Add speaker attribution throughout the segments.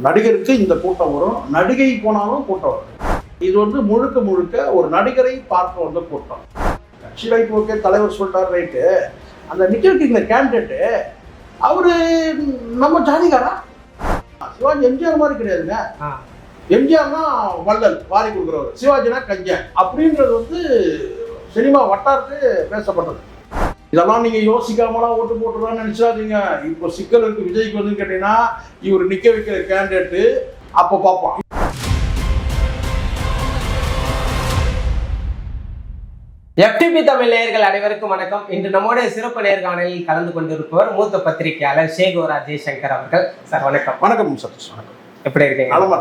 Speaker 1: நடிகருக்கு இந்த கூட்டம் வரும். நடிகை போனாலும் கூட்டம் வரும். இது வந்து முழுக்க முழுக்க ஒரு நடிகரை பார்க்க வந்த கூட்டம். கட்சி ரைட் ஓகே தலைவர் சொல்லிட்டாரு ரைட்டு. அந்த நிக்கிறீங்க கேண்டிடேட்டு அவரு நம்ம ஜாதிகாரா சிவாஜி எம்ஜிஆர் மாதிரி கிடையாதுங்க. எம்ஜிஆர்னா வள்ளல் வாரி கொடுக்குறவர். சிவாஜினா கஞ்சன். அப்படின்றது வந்து சினிமா வட்டாரத்து பேசப்பட்டது. இதெல்லாம் நீங்க யோசிக்காமலாம் ஓட்டு போட்டுருவான்னு நினைச்சாதீங்க இப்போ சிக்கல் இருக்கு விஜய்க்கு வந்து கேட்டீங்கன்னா இவர் நிக்க வைக்கிற கேண்டிடேட்டு அப்ப பார்ப்போம்
Speaker 2: எஃப்டிபி தமிழ் நேயர்கள் அனைவருக்கும் வணக்கம். இன்று நம்முடைய சிறப்பு நேர்காணலில் கலந்து கொண்டிருப்பவர் மூத்த பத்திரிகையாளர் சேகோரா ஜெய்சங்கர் அவர்கள். சார் வணக்கம்.
Speaker 1: வணக்கம் சதீஷ். வணக்கம்.
Speaker 2: எப்படி இருக்கீங்க?
Speaker 1: நலமா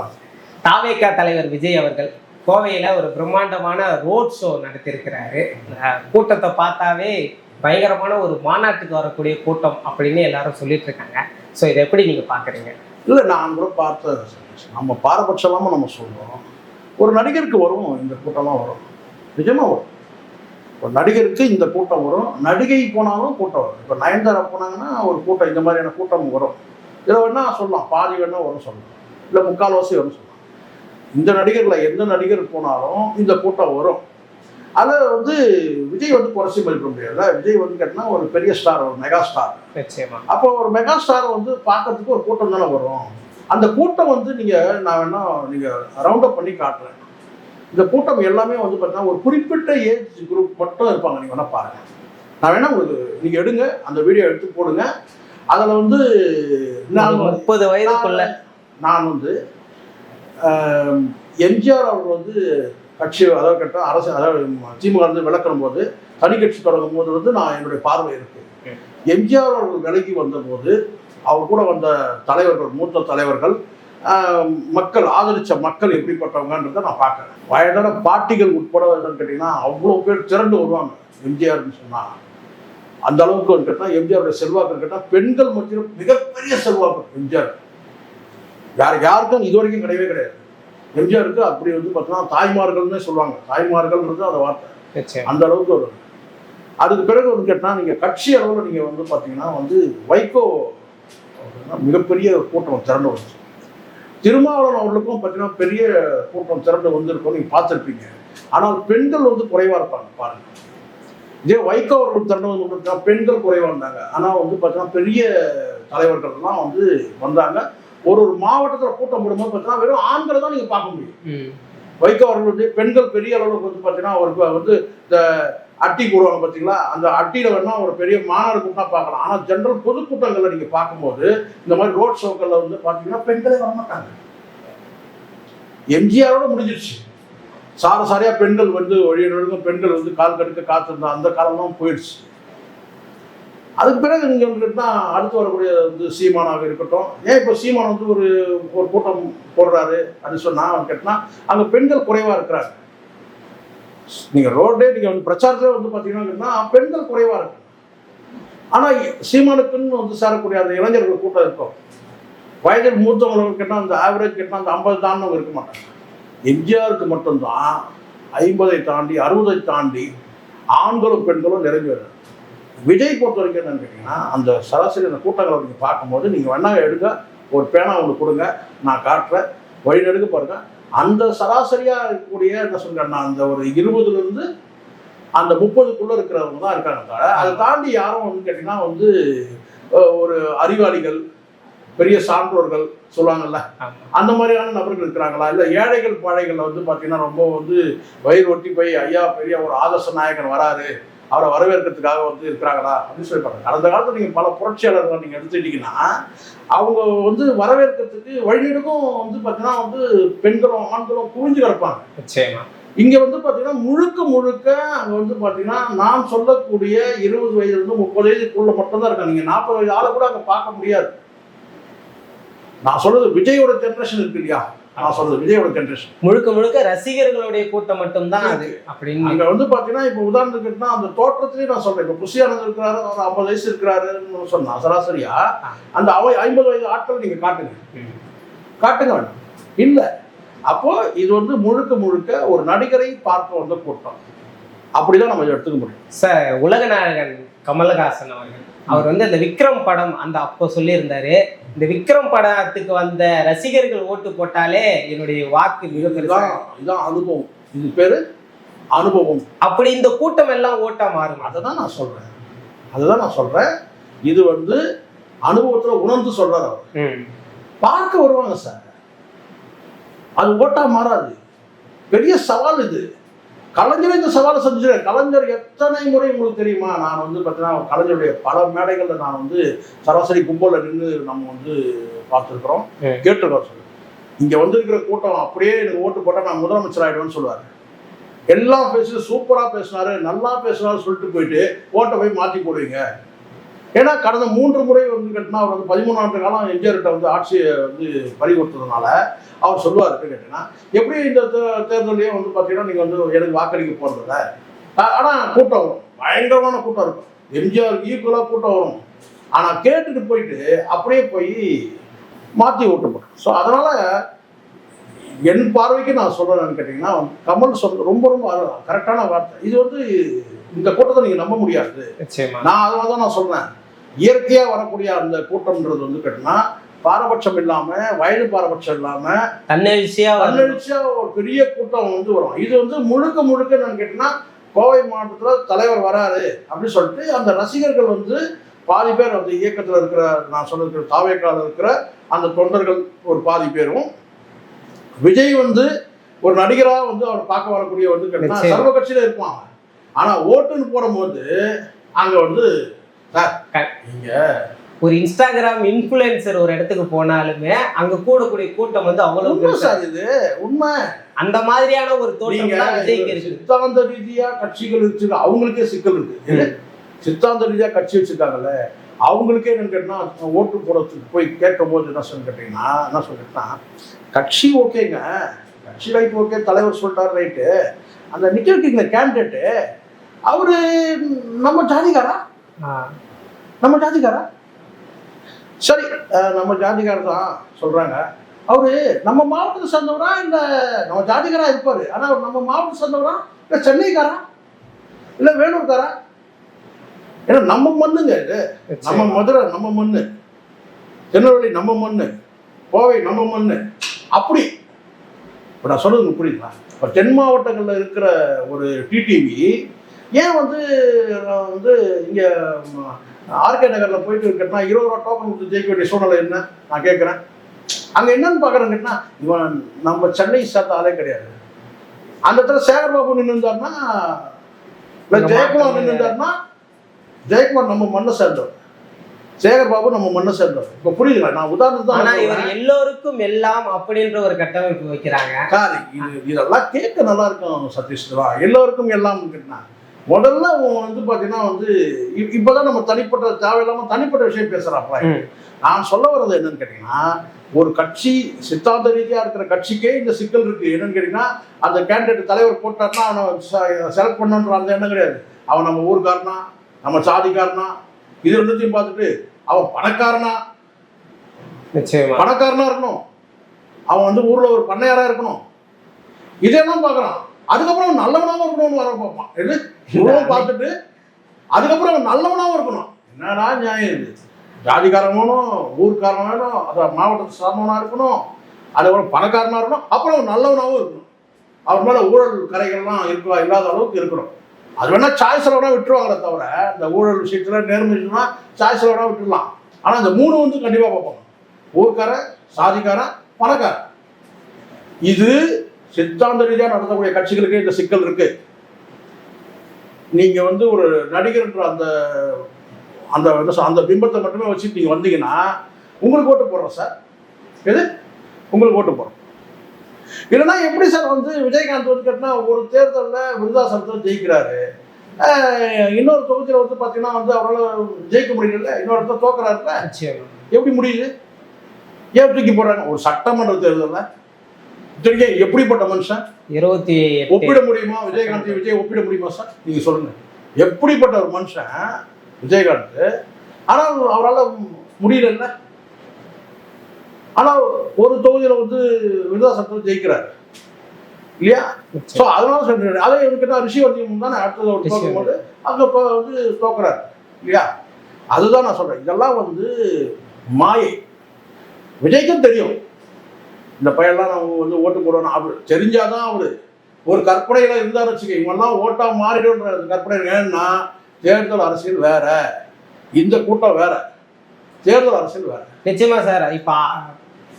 Speaker 2: தாவேகா தலைவர் விஜய் அவர்கள் கோவையில ஒரு பிரம்மாண்டமான ரோட் ஷோ நடத்தியிருக்கிறாரு. கூட்டத்தை பார்த்தாவே பயங்கரமான ஒரு மாநாட்டுக்கு வரக்கூடிய கூட்டம் அப்படின்னு எல்லாரும் சொல்லிட்டு இருக்காங்க. ஸோ இதை எப்படி நீங்கள் பார்க்குறீங்க
Speaker 1: இல்லை நான் கூட பார்த்த நம்ம பாரபட்சமாக நம்ம சொல்கிறோம் ஒரு நடிகருக்கு வரும் இந்த கூட்டமாக வரும். நிஜமாக வரும். ஒரு நடிகருக்கு இந்த கூட்டம் வரும். நடிகை போனாலும் கூட்டம் வரும். இப்போ நயன்தாரா போனாங்கன்னா ஒரு கூட்டம் இந்த மாதிரியான கூட்டம் வரும். இதை வேணா சொல்லலாம். பாதி வேணா வரும் சொல்லலாம். இல்லை முக்கால்வாசி வரும் சொல்லலாம். இந்த நடிகரில் எந்த நடிகர் போனாலும் இந்த கூட்டம் வரும். அதில் வந்து விஜய் வந்து குறைச்சி மதிப்பிட முடியாது விஜய் வந்து கேட்டினா ஒரு பெரிய ஸ்டார் ஒரு மெகா ஸ்டார்
Speaker 2: நிச்சயமா.
Speaker 1: அப்போ ஒரு மெகா ஸ்டார் வந்து பார்க்கறதுக்கு ஒரு கூட்டம் தானே வரும். அந்த கூட்டம் வந்து நீங்கள் நான் வேணா நீங்கள் ரவுண்ட் அப் பண்ணி காட்டுறேன். இந்த கூட்டம் எல்லாமே வந்து பார்த்தீங்கன்னா ஒரு குறிப்பிட்ட ஏஜ் குரூப் மட்டும் இருப்பாங்க. நீங்கள் வேணா பாருங்க. நான் வேணா உங்களுக்கு நீங்கள் எடுங்க. அந்த வீடியோ எடுத்து போடுங்க. அதில் வந்து நான்
Speaker 2: முப்பது வயதுக்குள்ள.
Speaker 1: நான் வந்து எம்ஜிஆர் அவர்கள் வந்து கட்சி அதாவது கேட்டால் அரசு அதாவது திமுக வந்து விளக்கும் போது தனி கட்சி தொடங்கும் போது வந்து நான் என்னுடைய பார்வை இருக்கு. எம்ஜிஆர் அவர்கள் விலகி வந்தபோது அவர் கூட வந்த தலைவர்கள் மூத்த தலைவர்கள் மக்கள் ஆதரிச்ச மக்கள் எப்படிப்பட்டவங்கன்றதை நான் பார்க்குறேன். வயதான பாட்டிகள் உட்பட கேட்டிங்கன்னா அவ்வளோ பேர் திரண்டு வருவாங்க எம்ஜிஆர்னு சொன்னா. அந்த அளவுக்கு கேட்டால் எம்ஜிஆருடைய செல்வாக்கு கேட்டால் பெண்கள் மத்தியில் மிகப்பெரிய செல்வாக்கு எம்ஜிஆர். யார் யாருக்கும் இது வரைக்கும் கிடையவே கிடையாது. எம்ஜிஆருக்கு அப்படி வந்து பார்த்தீங்கன்னா தாய்மார்கள்னே சொல்லுவாங்க. தாய்மார்கள்ன்றது அந்த வார்த்தை. அந்த அளவுக்கு வரும். அதுக்கு பிறகு வந்து கேட்டால் நீங்கள் கட்சி அளவில் நீங்கள் வந்து பார்த்தீங்கன்னா வந்து வைகோ மிகப்பெரிய கூட்டம் திரண்டு வந்துச்சு. திருமாவளவன் அவர்களுக்கும் பார்த்தீங்கன்னா பெரிய கூட்டம் திரண்டு வந்திருக்கும் நீங்கள் பார்த்துருப்பீங்க. ஆனால் பெண்கள் வந்து குறைவாக இருப்பாங்க பாருங்க. இதே வைகோ அவர்கள் திரண்டு வந்து பார்த்தீங்கன்னா பெண்கள் குறைவாக இருந்தாங்க. ஆனால் வந்து பார்த்தீங்கன்னா பெரிய தலைவர்கள்லாம் வந்து வந்தாங்க. ஒரு ஒரு மாவட்டத்தில் கூட்டம் போடும்போது பார்த்தீங்கன்னா வெறும் ஆண்களை தான் நீங்கள் பார்க்க முடியும். வைகோ அவர்கள் வந்து பெண்கள் பெரிய அளவுக்கு வந்து பார்த்தீங்கன்னா அவருக்கு வந்து இந்த அட்டி போடுவாங்க பார்த்தீங்களா? அந்த அட்டியில் வேணா ஒரு பெரிய மாநாடு கூட்டம் பார்க்கலாம். ஆனால் ஜென்ரல் பொதுக்கூட்டங்களில் நீங்கள் பார்க்கும்போது இந்த மாதிரி ரோட் ஷோக்களில் வந்து பார்த்தீங்கன்னா பெண்களே வரமாட்டாங்க. எம்ஜிஆரோட முடிஞ்சிருச்சு. சார சாரியா பெண்கள் வந்து வழியினருக்கும் பெண்கள் வந்து கால் கடுக்க காத்திருந்தா அந்த காலம்லாம் போயிடுச்சு. அதுக்கு பிறகு நீங்கள் தான் அடுத்து வரக்கூடிய வந்து சீமானாக இருக்கட்டும். ஏன் இப்போ சீமான் வந்து ஒரு ஒரு கூட்டம் போடுறாரு அப்படின்னு சொன்னா கேட்டினா அங்கே பெண்கள் குறைவாக இருக்கிறாங்க. நீங்கள் ரோடே நீங்கள் வந்து பிரச்சாரத்திலே வந்து பார்த்தீங்கன்னா பெண்கள் குறைவாக இருக்கு. ஆனால் சீமானுக்குன்னு வந்து சேரக்கூடிய அந்த இளைஞர்கள் கூட்டம் இருக்கும் வயதில் மூத்தவங்களுக்கு கேட்டால் அந்த ஆவரேஜ் கேட்டால் அந்த ஐம்பது தாண்டவங்க இருக்க மாட்டாங்க. எம்ஜிஆருக்கு மட்டும்தான் ஐம்பதை தாண்டி அறுபதை தாண்டி ஆண்களும் பெண்களும் நிறைஞ்சு வருது விஜய் பொறுத்த வரைக்கும் என்னன்னு கேட்டிங்கன்னா அந்த சராசரி அந்த கூட்டங்களை நீங்கள் பார்க்கும்போது நீங்கள் வேணா எடுங்க ஒரு பேனா ஒன்று கொடுங்க நான் காட்டுறேன் வழி நெடுக்க பாருங்க அந்த சராசரியாக இருக்கக்கூடிய என்ன சொல்கிறேன்னா அந்த ஒரு இருபதுலேருந்து அந்த முப்பதுக்குள்ளே இருக்கிறவங்க தான் இருக்காங்க தவிர அதை தாண்டி யாரும் வந்து கேட்டிங்கன்னா வந்து ஒரு அறிவாளிகள் பெரிய சான்றோர்கள் சொல்லுவாங்கல்ல. அந்த மாதிரியான நபர்கள் இருக்கிறாங்களா இல்லை ஏழைகள் பாழைகளில் வந்து பார்த்தீங்கன்னா ரொம்ப வந்து வயிறு ஒட்டி போய் ஐயா பெரிய ஒரு ஆதர்ச நாயகன் வராரு அவரை வரவேற்கிறதுக்காக வந்து இருக்கிறாங்களா அப்படின்னு சொல்லி பாருங்க கடந்த காலத்தில் நீங்கள் பல புரட்சியாளர்களை நீங்கள் எடுத்துக்கிட்டீங்கன்னா அவங்க வந்து வரவேற்கிறதுக்கு வழிநெடுக்கும் வந்து பார்த்தீங்கன்னா வந்து பெண்களும் ஆண்களும் குவிஞ்சு கிடப்பாங்க.
Speaker 2: நிச்சயமா.
Speaker 1: இங்க வந்து பாத்தீங்கன்னா முழுக்க முழுக்க அங்க வந்து பாத்தீங்கன்னா நான் சொல்லக்கூடிய இருபது வயதுல இருந்து முப்பது வயதுக்குள்ள மட்டும்தான் இருக்காங்க. நீங்க நாற்பது வயது ஆளை கூட அங்க பார்க்க முடியாது. நான் சொல்றது விஜயோட ஜென்ரேஷன் இருக்கு இல்லையா? நான் சொல்றது விஜயோட ஜென்ரேஷன்
Speaker 2: முழுக்க முழுக்க ரசிகர்களுடைய கூட்டம் மட்டும்தான் அது. அப்படின்னு
Speaker 1: அங்க வந்து பாத்தீங்கன்னா இப்ப உதாரணத்துக்குன்னா அந்த தோற்றத்திலேயே நான் சொல்றேன். இப்ப புஷியானந்த் இருக்கிறாரு ஒரு ஐம்பது வயசு இருக்கிறாருன்னு சொன்னா சராசரியா அந்த அவ ஐம்பது வயது ஆட்கள் நீங்க காட்டுங்க. காட்டுங்க வேண்டாம் இல்ல. அப்போ இது வந்து முழுக்க முழுக்க ஒரு நடிகரை பார்க்க வந்த கூட்டம். அப்படிதான் நம்ம எடுத்துக்க முடியும்.
Speaker 2: சார் உலக நாயகன் கமலஹாசன் அவர்கள். அவர் வந்து அந்த விக்ரம் படம் அந்த அப்போ சொல்லியிருந்தாரு இந்த விக்ரம் படத்துக்கு வந்த ரசிகர்கள் ஓட்டு போட்டாலே என்னுடைய வாக்கு மிக
Speaker 1: இதுதான் அனுபவம். இது பேரு அனுபவம்.
Speaker 2: அப்படி இந்த கூட்டம் எல்லாம் ஓட்டா மாறும்?
Speaker 1: அதை தான் நான் சொல்றேன். அதுதான் நான் சொல்றேன். இது வந்து அனுபவத்துல உணர்ந்து சொல்றாரு அவர். பார்க்க வருவாங்க சார். அது ஓட்டா மாறாது. பெரிய சவால் இது. கலைஞர் இந்த சவாலை செஞ்சுரு கலைஞர் எத்தனை முறை உங்களுக்கு தெரியுமா? நான் வந்து பார்த்தீங்கன்னா கலைஞருடைய பல மேடைகளில் நான் வந்து சராசரி கும்பலில் நின்று நம்ம வந்து பார்த்துருக்குறோம். கேட்டிருக்கோம் சொல்லு இங்கே வந்திருக்கிற கூட்டம் அப்படியே எனக்கு ஓட்டு போட்டால் நான் முதலமைச்சர் ஆயிடுவேன்னு சொல்லுவார். எல்லாம் பேசி சூப்பராக பேசினாரு நல்லா பேசினாரு சொல்லிட்டு போயிட்டு ஓட்டை போய் மாற்றி போடுவீங்க. ஏன்னா கடந்த மூன்று முறை வந்து கட்டினா அவர் வந்து பதிமூணு ஆண்டு காலம் எம்ஜிஆர்கிட்ட வந்து ஆட்சியை வந்து பறி கொடுத்ததுனால அவர் சொல்லுவார் கேட்டீங்கன்னா எப்படி இந்த தே- தேர்தலையே வந்து பார்த்தீங்கன்னா நீங்கள் வந்து எனக்கு வாக்களிக்க போகிறதில்ல ஆனால் கூட்டம் வரும். பயங்கரமான கூட்டம் இருக்கும். எம்ஜிஆர் ஈக்குவலாக கூட்டம் வரும். ஆனால் கேட்டுட்டு போயிட்டு அப்படியே போய் மாற்றி ஓட்டு ஸோ அதனால் என் பார்வைக்கு நான் சொல்கிறேன்னு கேட்டிங்கன்னா கமல் சொல் ரொம்ப ரொம்ப கரெக்டான வார்த்தை. இது வந்து இந்த கூட்டத்தை நீங்கள் நம்ப முடியாது. நான் அதனால தான் நான் சொல்றேன். இயற்கையா வரக்கூடிய அந்த கூட்டம்ன்றது வந்து கேட்டினா பாரபட்சம் இல்லாம வயது பாரபட்சம் இல்லாம
Speaker 2: தன்னெழுச்சியா
Speaker 1: தன்னெழுச்சியா ஒரு பெரிய கூட்டம் வந்து வரும். இது வந்து முழுக்க முழுக்க நான் கேட்டீங்கன்னா கோவை மாவட்டத்துல தலைவர் வராரு அப்படின்னு சொல்லிட்டு அந்த ரசிகர்கள் வந்து பாதி பேர் வந்து இயக்கத்துல இருக்கிற நான் சொல்லிருக்கிற தாவேக்கால இருக்கிற அந்த தொண்டர்கள் ஒரு பாதி பேரும் விஜய் வந்து ஒரு நடிகரா வந்து அவர் பார்க்க வரக்கூடிய வந்து. சர்வ கட்சியில இருப்பாங்க. ஆனா ஓட்டுன்னு போடும்போது அங்க வந்து நீங்க.
Speaker 2: ஒரு இன்ஸ்டாகிராம் இன்ஃபுளுசர் ஒரு இடத்துக்கு போனாலுமே அங்க கூடக்கூடிய கூட்டம் வந்து அவ்வளவு
Speaker 1: சார் இது. உண்மை.
Speaker 2: அந்த மாதிரியான ஒரு தோற்றம்
Speaker 1: சித்தாந்த ரீதியா கட்சிகள் வச்சிருக்க அவங்களுக்கே சிக்கல் இருக்கு? சித்தாந்த ரீதியா கட்சி வச்சிருக்காங்கல்ல அவங்களுக்கே என்ன கேட்டா ஓட்டு போடுறதுக்கு போய் கேட்கும் போது என்ன சொல்லு கேட்டீங்கன்னா என்ன சொல்லிட்டுனா கட்சி ஓகேங்க. கட்சி ரைட் ஓகே தலைவர் சொல்லிட்டாரு ரைட்டு. அந்த நிக்க வைக்கிற கேண்டிடேட்டு அவரு நம்ம ஜாதிகாரா நம்ம ஜாதிகாரா சரி நம்ம ஜாதிகாரர் தான் சொல்றாங்க. அவரு நம்ம மாவட்டத்தை சேர்ந்தவரா இல்ல நம்ம ஜாதிகாரா இருப்பாரு? ஆனா அவர் நம்ம மாவட்டத்தை சேர்ந்தவரா? இல்ல சென்னைக்காரா இல்ல வேலூர்காரா ஏன்னா நம்ம மண்ணுங்க இது. நம்ம. மதுரை நம்ம மண்ணு. திருநெல்வேலி நம்ம மண்ணு. கோவை நம்ம மண்ணு. அப்படி. இப்போ நான் சொல்றது உங்களுக்கு புரியுதுங்களா? இப்போ தென் மாவட்டங்களில் இருக்கிற ஒரு டிடிவி ஏன் வந்து அஹ், வந்து இங்கே ஆர்கே நகரில் போயிட்டு இருக்கேன்னா இருபது ரூபா டோக்கன் கொடுத்து ஜெயிக்க வேண்டிய சூழ்நிலை என்ன? நான் கேட்குறேன். அங்கே என்னன்னு பார்க்குறேன் கேட்டா இவன் நம்ம சென்னை சேர்ந்த ஆளே கிடையாது. அந்த இடத்துல சேகர்பாபு நின்று இருந்தாருன்னா ஜெயக்குமார் நின்று இருந்தாருன்னா ஜெயக்குமார் நம்ம மண்ணை சேர்ந்தவர். சேகர் பாபு நம்ம மண்ணை சேர்ந்தவர். இப்போ புரியுதுங்களா? நான் உதாரணத்துக்கு
Speaker 2: ஆனா
Speaker 1: தான்
Speaker 2: இவர் எல்லோருக்கும் எல்லாம் அப்படின்ற ஒரு கட்டமைப்பு வைக்கிறாங்க.
Speaker 1: இதெல்லாம் கேட்க நல்லா இருக்கும் சதீஷ். தான் எல்லோருக்கும் எல்லாம் கேட்டா. முதல்ல வந்து பார்த்தீங்கன்னா வந்து இப்பதான் நம்ம தனிப்பட்ட தேவையில்லாம தனிப்பட்ட விஷயம் பேசுறாப்ல
Speaker 2: ம்.
Speaker 1: நான் சொல்ல வர்றது என்னன்னு கேட்டீங்கன்னா ஒரு கட்சி சித்தாந்த ரீதியா இருக்கிற கட்சிக்கே இந்த சிக்கல் இருக்கு. என்னன்னு கேட்டீங்கன்னா அந்த கேண்டிடேட் தலைவர் போட்டார்னா அவனை செலக்ட் பண்ணணுன்ற அந்த எண்ணம் கிடையாது. அவன் நம்ம ஊர்க்காரனா நம்ம சாதிக்காரனா இது ரெண்டுத்தையும் பார்த்துட்டு அவன் பணக்காரனா. பணக்காரனா இருக்கணும். அவன் வந்து ஊர்ல ஒரு பண்ணையாரா இருக்கணும். இதெல்லாம் பார்க்கறான். அதுக்கப்புறம் அவன் நல்லவனாவும் இருக்கணும்னு வர பார்ப்பான். இவ்வளவு பார்த்துட்டு அதுக்கப்புறம் அவன் நல்லவனாவும் இருக்கணும். என்னடா நியாயம் இது? ஜாதிக்காரன் வேணும் ஊர்க்காரன் வேணும் அதான் மாவட்டத்தை சார்ந்தவனா இருக்கணும் அதுக்கப்புறம் பணக்காரனா இருக்கணும் அப்புறம் அவன் நல்லவனாவும் இருக்கணும். அவர் மேல ஊழல் கரைகள்லாம் இருக்கா இல்லாத அளவுக்கு இருக்கணும். அது வேணா சாய்ஸ்ல வேணா விட்டுருவாங்களே தவிர இந்த ஊழல் விஷயத்துல நேர்மைச்சுன்னா சாய்ஸ்ல வேணா விட்டுடலாம் ஆனா இந்த மூணு வந்து கண்டிப்பா பார்ப்பாங்க. ஊர்க்காரன் சாதிக்காரன் பணக்காரன். இது சித்தாந்த ரீதியா நடத்தக்கூடிய கட்சிகளுக்கு இந்த சிக்கல் இருக்கு. நீங்க வந்து ஒரு நடிகர்ன்ற அந்த அந்த அந்த பிம்பத்தை மட்டுமே வச்சுட்டு நீங்க வந்தீங்கன்னா உங்களுக்கு ஓட்டு போடுறோம் சார். எது? உங்களுக்கு ஓட்டு போடுறோம். இல்லைன்னா எப்படி சார் வந்து விஜயகாந்த் வந்து கேட்டினா ஒரு தேர்தலில் விருதாசனத்தில் ஜெயிக்கிறாரு. இன்னொரு தொகுதியில் வந்து பார்த்தீங்கன்னா வந்து அவரால் ஜெயிக்க முடியல இன்னொரு தோக்குறாருல எப்படி முடியுது? ஏன் தூக்கி போடுறாங்க? ஒரு சட்டமன்ற தேர்தலில் இத்தனைக்கும் எப்படிப்பட்ட மனுஷன்?
Speaker 2: இருபத்தி
Speaker 1: ஒப்பிட முடியுமா? விஜயகாந்த் விஜய் ஒப்பிட முடியுமா சார்? நீங்க சொல்லுங்க. எப்படிப்பட்ட ஒரு மனுஷன் விஜயகாந்த்? ஆனால் அவரால் முடியலல்ல. ஆனால் ஒரு தொகுதியில் வந்து விருதாசனத்தில் ஜெயிக்கிறார். இல்லையா. ஸோ அதனால சொல்றேன். அதே எனக்கு ரிஷி வந்தியம் தானே அடுத்தது ஒரு தோக்கும் போது அங்கே வந்து தோக்குறாரு. இல்லையா? அதுதான் நான் சொல்றேன். இதெல்லாம் வந்து மாயை. விஜய்க்கும் தெரியும். இந்த பையன்லாம் நம்ம வந்து ஓட்டு போடணும் அவர் தெரிஞ்சாதான் அவரு. ஒரு கற்பனையில இருந்தாரு வச்சுக்க இவங்கெல்லாம் ஓட்டா மாறிடும்ன்ற கற்பனை ஏன்னா தேர்தல் அரசியல் வேற. இந்த கூட்டம் வேற. தேர்தல் அரசியல் வேற.
Speaker 2: நிச்சயமா சார் இப்போ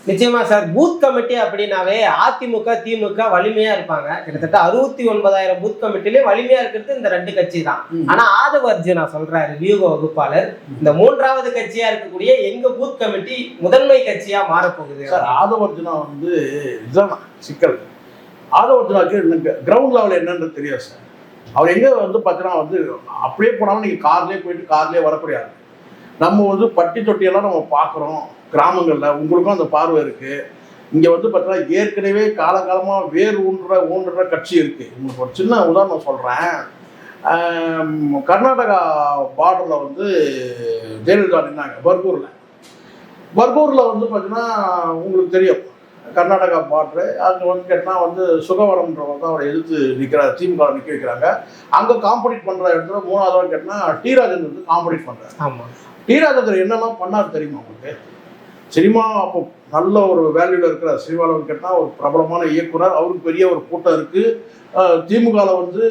Speaker 2: நிச்சயமா சார் பூத் கமிட்டி அப்படின்னாவே அதிமுக திமுக வலிமையா இருப்பாங்க. கிட்டத்தட்ட அறுபத்தி ஒன்பதாயிரம் பூத் கமிட்டிலே வலிமையா இருக்கிறது இந்த ரெண்டு கட்சி தான். ஆனா ஆதவ அர்ஜுனா சொல்றாரு வியூக வகுப்பாளர். இந்த மூன்றாவது கட்சியா இருக்கக்கூடிய எங்க பூத் கமிட்டி முதன்மை கட்சியா மாறப்போகுது.
Speaker 1: சார் ஆதவர்ஜுனா வந்து சிக்கல். ஆதவர்ஜுனாக்கு கிரவுண்ட் லெவல் என்னன்னு தெரியாது சார். அவர் எங்க வந்து பார்த்தீங்கன்னா வந்து அப்படியே போனாலும் நீங்கள் கார்லேயே போயிட்டு கார்லேயே வரக்கூடியாது நம்ம வந்து பட்டி தொட்டியெல்லாம் நம்ம பார்க்குறோம் கிராமங்களில் உங்களுக்கும் அந்த பார்வை இருக்கு. இங்கே வந்து பார்த்தீங்கன்னா ஏற்கனவே காலகாலமாக வேர் ஊன்ற ஊன்ற கட்சி இருக்கு. உங்களுக்கு ஒரு சின்ன உதாரணம் சொல்கிறேன் கர்நாடகா பார்டரில் வந்து ஜெயலலிதா நின்னாங்க பர்கூரில். பர்கூரில் வந்து பார்த்தீங்கன்னா உங்களுக்கு தெரியும் கர்நாடகா பார்டரு அங்கே வந்து கேட்டால் வந்து சுகவரம்ன்றவர் தான் அவரை எதிர்த்து நிற்கிறார் திமுக நிற்க வைக்கிறாங்க. அங்கே காம்படிட் பண்ணுற இடத்துல மூணாவது கேட்டால் டி ராஜன் வந்து காம்படிட் பண்ணுறாரு
Speaker 2: ஆமா.
Speaker 1: டி ராஜேந்தர் என்னெல்லாம் பண்ணார் தெரியுமா உங்களுக்கு? சினிமா அப்போ நல்ல ஒரு வேல்யூவில் இருக்கிற சினிமாவில் கேட்டால் ஒரு பிரபலமான இயக்குனர். அவருக்கு பெரிய ஒரு கூட்டம் இருக்குது திமுகவில் வந்து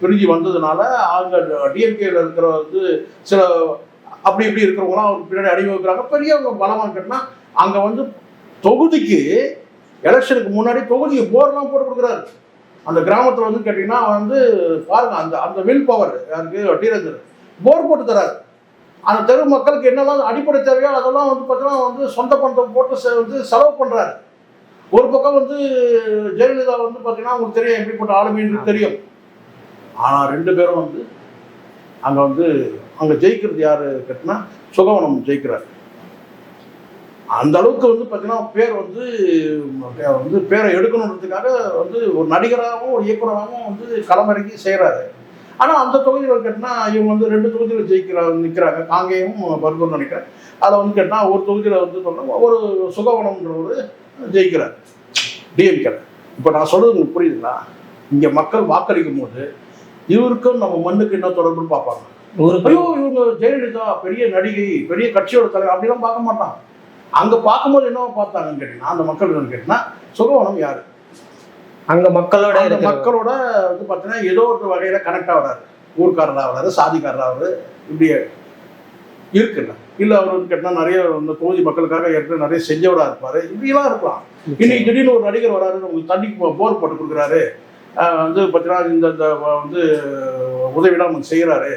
Speaker 1: பிரிஞ்சு வந்ததுனால அங்கே டிஎம்கேல இருக்கிற வந்து சில அப்படி இப்படி இருக்கிறவங்களாம் அவருக்கு பின்னாடி அடிமைக்கிறாங்க பெரிய பெரியவங்க பலமாக கேட்டால் அங்கே வந்து தொகுதிக்கு எலெக்ஷனுக்கு முன்னாடி தொகுதிக்கு போர்லாம் போட்டு கொடுக்குறாரு. அந்த கிராமத்தில் வந்து கேட்டிங்கன்னா வந்து பாருங்கள் அந்த அந்த வில் பவர் யாருக்கு? டீரஞ்சர் போர் போட்டு தராரு. அந்த தெரு மக்களுக்கு என்னெல்லாம் அடிப்படை தேவையோ அதெல்லாம் வந்து பார்த்தீங்கன்னா வந்து சொந்த பணத்தை போட்டு செ- வந்து செலவு பண்ணுறாரு ஒரு பக்கம் வந்து ஜெயலலிதா வந்து பார்த்தீங்கன்னா உங்களுக்கு தெரியும் எப்படிப்பட்ட ஆளுமைன்னு தெரியும். ஆனால் ரெண்டு பேரும் வந்து அங்கே வந்து அங்கே ஜெயிக்கிறது யார் கேட்டினா சுகவனம் ஜெயிக்கிறார். அந்த அளவுக்கு வந்து பார்த்தீங்கன்னா பேர் வந்து வந்து பேரை எடுக்கணுன்றதுக்காக வந்து ஒரு நடிகராகவும் ஒரு இயக்குனராகவும் வந்து களமிறங்கி செய்கிறாரு ஆனால் அந்த தொகுதியில் கேட்டினா இவங்க வந்து ரெண்டு தொகுதியில் ஜெயிக்கிறாங்க நிற்கிறாங்க காங்கேயம் பர்கூர் நினைக்கிறேன். அதில் வந்து கேட்டால் ஒரு தொகுதியில் வந்து சொன்னா ஒரு சுகவனம்ன்றவர் ஜெயிக்கிறார். டிஎம்கேல இப்போ நான் சொல்றது உங்களுக்கு புரியுதுங்களா? இங்கே மக்கள் வாக்களிக்கும் போது இவருக்கும் நம்ம மண்ணுக்கு என்ன தொடர்புன்னு பார்ப்பாங்க. ஐயோ இவங்க ஜெயலலிதா பெரிய நடிகை பெரிய கட்சியோட தலைவர் அப்படிலாம் பார்க்க மாட்டாங்க அங்கே பார்க்கும்போது என்னவோ பார்த்தாங்கன்னு கேட்டீங்கன்னா அந்த மக்கள் என்னன்னு கேட்டீங்கன்னா சுகவனம் யாரு?
Speaker 2: அங்க மக்களோட
Speaker 1: மக்களோட வந்து பார்த்தீங்கன்னா ஏதோ ஒரு வகையில கனெக்ட் ஆகுறாரு ஊர்க்காரர் ஆகுறாரு சாதிக்காரர் ஆகுறாரு இப்படி இருக்குல்ல இல்ல அவர் வந்து கேட்டா நிறைய இந்த தொகுதி மக்களுக்காக ஏற்கனவே நிறைய செஞ்சவரா இருப்பாரு. இப்படிலாம் இருக்கலாம். இன்னைக்கு திடீர்னு ஒரு நடிகர் வராரு உங்களுக்கு தண்ணி போர் போட்டு கொடுக்குறாரு. வந்து பார்த்தீங்கன்னா இந்த இந்த வந்து உதவிலாம் நமக்கு செய்கிறாரு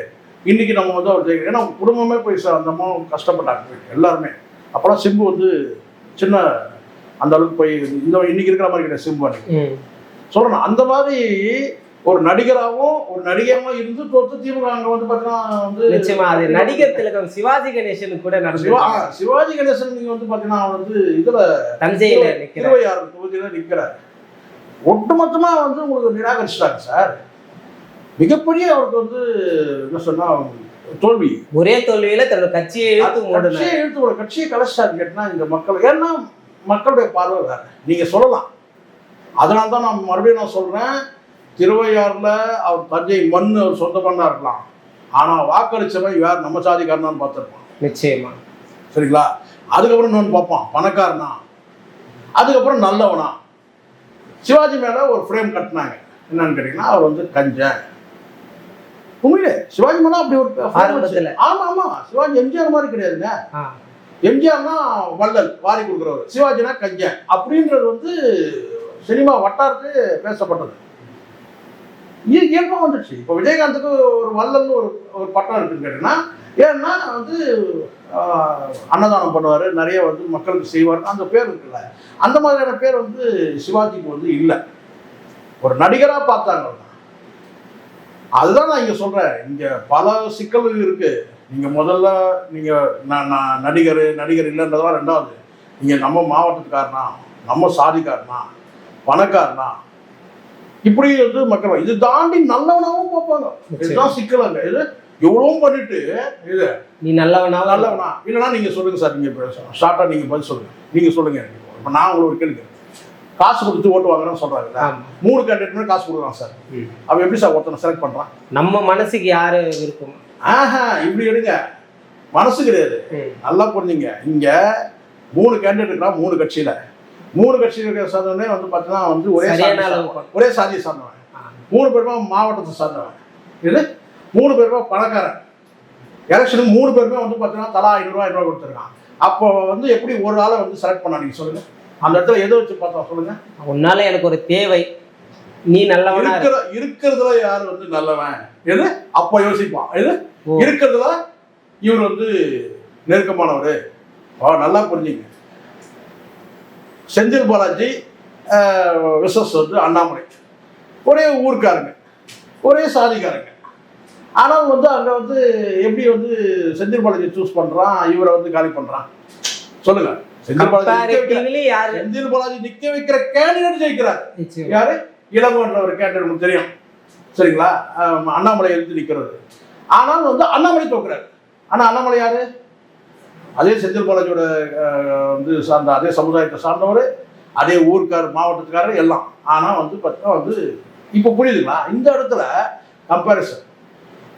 Speaker 1: இன்னைக்கு நம்ம வந்து அவர் ஜெயிக்கிறோம் ஏன்னா குடும்பமே போய் அந்த அம்மா கஷ்டப்பட்டாங்க. எல்லாருமே. அப்போலாம் சிம்பு வந்து சின்ன அந்த அளவுக்கு போய் இந்த இன்னைக்கு இருக்கிற மாதிரி கிடையாது சிம்பு அன்னைக்கு. சொல்றேன். அந்த மாதிரி ஒரு நடிகராகவும் ஒரு நடிகையாகவும் இருந்து தோத்து திமுக அங்க வந்து பார்த்தீங்கன்னா வந்து
Speaker 2: நிச்சயமா அது நடிகர் திலகம் சிவாஜி கணேசனுக்கு கூட நடந்து
Speaker 1: சிவாஜி கணேசன் நீங்க வந்து பாத்தீங்கன்னா வந்து இதுல
Speaker 2: தஞ்சையில
Speaker 1: திருவையாறு தொகுதியில நிக்கிறார். ஒட்டுமொத்தமா வந்து உங்களுக்கு நிராகரிச்சிட்டாங்க சார். மிகப்பெரிய அவருக்கு வந்து என்ன சொன்னா தோல்வி.
Speaker 2: ஒரே தோல்வியில தன்னோட கட்சியை இழுத்து
Speaker 1: கட்சியை இழுத்து ஒரு கட்சியை கலைச்சிட்டாரு கேட்டினா இந்த மக்கள் ஏன்னா மக்களுடைய பார்வை வேற. நீங்க சொல்லலாம். அதனால தான் நான் மறுபடியும் நான் சொல்றேன் திருவையாறுல அவர் தஞ்சை மண் அவர் சொந்த மண்ணா இருக்கலாம். ஆனா வாக்களிச்சவன் யார் நம்ம சாதிக்காரனான்னு பார்த்துருப்பான்.
Speaker 2: நிச்சயமா.
Speaker 1: சரிங்களா? அதுக்கப்புறம் இன்னொன்று பார்ப்பான் பணக்காரனா? அதுக்கப்புறம் நல்லவனா? சிவாஜி மேல ஒரு ஃப்ரேம் கட்டினாங்க. என்னன்னு கேட்டீங்கன்னா அவர் வந்து கஞ்சன். உண்மையிலே சிவாஜி மேல அப்படி ஒரு frame
Speaker 2: ஆரம்பத்துல.
Speaker 1: வச்சு- ஆமா ஆமா. சிவாஜி எம்ஜிஆர் மாதிரி கிடையாதுங்க. எம்ஜிஆர்னா வள்ளல் வாரி கொடுக்குறவர். சிவாஜினா கஞ்சன். அப்படின்றது வந்து சினிமா வட்டாரத்து பேசப்பட்டது. இது இயல்பாக வந்துடுச்சு. இப்போ விஜயகாந்துக்கு ஒரு வள்ளல்னு ஒரு ஒரு பட்டம் இருக்குன்னு கேட்டீங்கன்னா ஏன்னா வந்து அன்னதானம் பண்ணுவார் நிறைய வந்து மக்களுக்கு செய்வார். அந்த பேர் இருக்குல்ல. அந்த மாதிரியான பேர் வந்து சிவாஜிக்கு வந்து இல்லை. ஒரு நடிகராக பார்த்தாங்க அதுதான் நான் இங்கே சொல்கிறேன் இங்கே பல சிக்கல்கள் இருக்குது நீங்கள் முதல்ல நீங்கள் நான் நான் நடிகர் நடிகர் இல்லைன்றதெல்லாம் ரெண்டாவது. நீங்கள் நம்ம மாவட்டத்துக்காரனா நம்ம சாதிக்காரனா பணக்காரனா இப்படி வந்து மக்கள் இது தாண்டி நல்லவனாவும் பார்ப்பாங்க. இதுதான் சிக்கலாங்க. இது எவ்வளவும் பண்ணிட்டு இது
Speaker 2: நீ நல்லவனா?
Speaker 1: நல்லவனா. இல்லைன்னா நீங்க சொல்லுங்க சார் நீங்க ஷார்ட்டா நீங்க பதில் சொல்லுங்க. நீங்க சொல்லுங்க. எனக்கு இப்போ நான் உங்களுக்கு கேளுங்க காசு கொடுத்து ஓட்டு வாங்குறேன்னு சொல்றாங்கல்ல
Speaker 2: ஆமா.
Speaker 1: மூணு கேண்டிடேட்மே காசு கொடுக்குறான் சார். அவன் எப்படி சார் ஒருத்தனை செலக்ட் பண்றான்?
Speaker 2: நம்ம மனசுக்கு யாரு விருப்பம்?
Speaker 1: ஆஹா இப்படி எடுங்க. மனசு கிடையாது. நல்லா புரிஞ்சுங்க. இங்க மூணு கேண்டிடேட் மூணு கட்சியில. மூணு இருக்கிற சார்ந்தவனே வந்து பார்த்தீங்கன்னா வந்து ஒரே. ஒரே சாதியை சார்ந்தவன். மூணு பேருமே மாவட்டத்தை சார்ந்தவன். இது மூணு பேருமே பணக்காரன். எலெக்ஷனுக்கு மூணு பேருமே வந்து பார்த்தீங்கன்னா தலா ஐநூறுரூவா ஐநூறுவா கொடுத்துருக்கான். அப்போ வந்து எப்படி ஒரு ஆளை வந்து செலக்ட் பண்ணா நீங்க சொல்லுங்க? அந்த இடத்துல எதை வச்சு பார்த்தோம் சொல்லுங்க?
Speaker 2: உன்னால எனக்கு ஒரு தேவை. நீ நல்லவனா இரு.
Speaker 1: இருக்கிற இருக்கிறதுல யார் வந்து நல்லவன்? எது? அப்ப யோசிப்பான். எது. இருக்கிறதுல இவர் வந்து நெருக்கமானவர். நல்லா புரிஞ்சுங்க. செந்தில் பாலாஜி விசஸ் வந்து அண்ணாமலை. ஒரே ஊருக்காரங்க ஒரே சாதிக்காரங்க. ஆனால் வந்து அங்கே வந்து எப்படி வந்து செந்தில் பாலாஜி சூஸ் பண்ணுறான் இவரை வந்து காலி பண்ணுறான் சொல்லுங்க. செந்தில் பாலாஜி செந்தில் பாலாஜி நிக்க வைக்கிற கேண்டிடேட் ஜெயிக்கிறார். யாரு? இளங்கோன்ற ஒரு உங்களுக்கு தெரியும். சரிங்களா? அண்ணாமலை எழுத்து நிற்கிறது ஆனால் வந்து அண்ணாமலை தோக்குறாரு. ஆனா அண்ணாமலை யாரு? அதே செந்தில் பாலாஜியோட வந்து சார்ந்த அதே சமுதாயத்தை சார்ந்தவர் அதே ஊருக்கார் மாவட்டத்துக்காரர் எல்லாம். ஆனால் வந்து பார்த்தா வந்து இப்போ புரியுதுங்களா? இந்த இடத்துல கம்பேரிசன்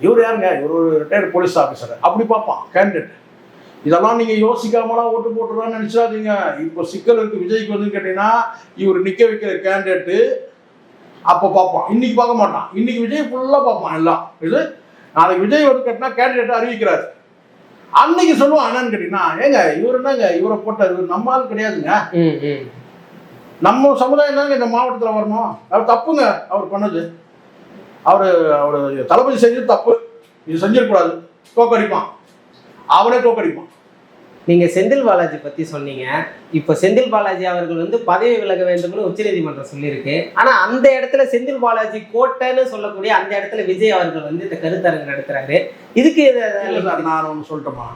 Speaker 1: இவர் யாருங்க? இவர் ஒரு ரிட்டையர்ட் போலீஸ் ஆஃபீஸர் அப்படி பார்ப்பான் கேண்டிடேட் இதெல்லாம் நீங்கள் யோசிக்காமலாம் ஓட்டு போட்டுருவான்னு நினச்சாதீங்க இப்போ சிக்கல் இருக்கு விஜய்க்கு வந்து கேட்டிங்கன்னா இவர் நிற்க வைக்கிற கேண்டிடேட்டு அப்போ பார்ப்பான். இன்னைக்கு பார்க்க மாட்டான். இன்னைக்கு விஜய் ஃபுல்லாக பார்ப்பான் எல்லாம். இது நாளைக்கு விஜய் வந்து கேட்டினா கேண்டிடேட்டை அறிவிக்கிறாரு. அன்னைக்கு சொல்லுவான் என்னன்னு கேட்டீங்கன்னா ஏங்க இவர் என்னங்க இவரை போட்ட இவர் நம்ம ஆள் கிடையாதுங்க. நம்ம சமுதாயம் தாங்க இந்த மாவட்டத்தில் வரணும். அவர் தப்புங்க அவர் பண்ணது. அவர் அவர் தளபதி செஞ்சது தப்பு. இது செஞ்சிடக்கூடாது. தோக்கடிப்பான். அவனே தோக்கடிப்பான்.
Speaker 2: நீங்க செந்தில் பாலாஜி பத்தி சொன்னீங்க. இப்போ செந்தில் பாலாஜி அவர்கள் வந்து பதவி விலக வேண்டும்னு உச்சநீதிமன்றம் சொல்லியிருக்கு. ஆனா அந்த இடத்துல செந்தில் பாலாஜி கோட்டைன்னு சொல்லக்கூடிய அந்த இடத்துல விஜய் அவர்கள் வந்து இந்த கருத்தரங்கு நடத்துறாரு இதுக்கு
Speaker 1: நான் ஒன்று சொல்லட்டுமா.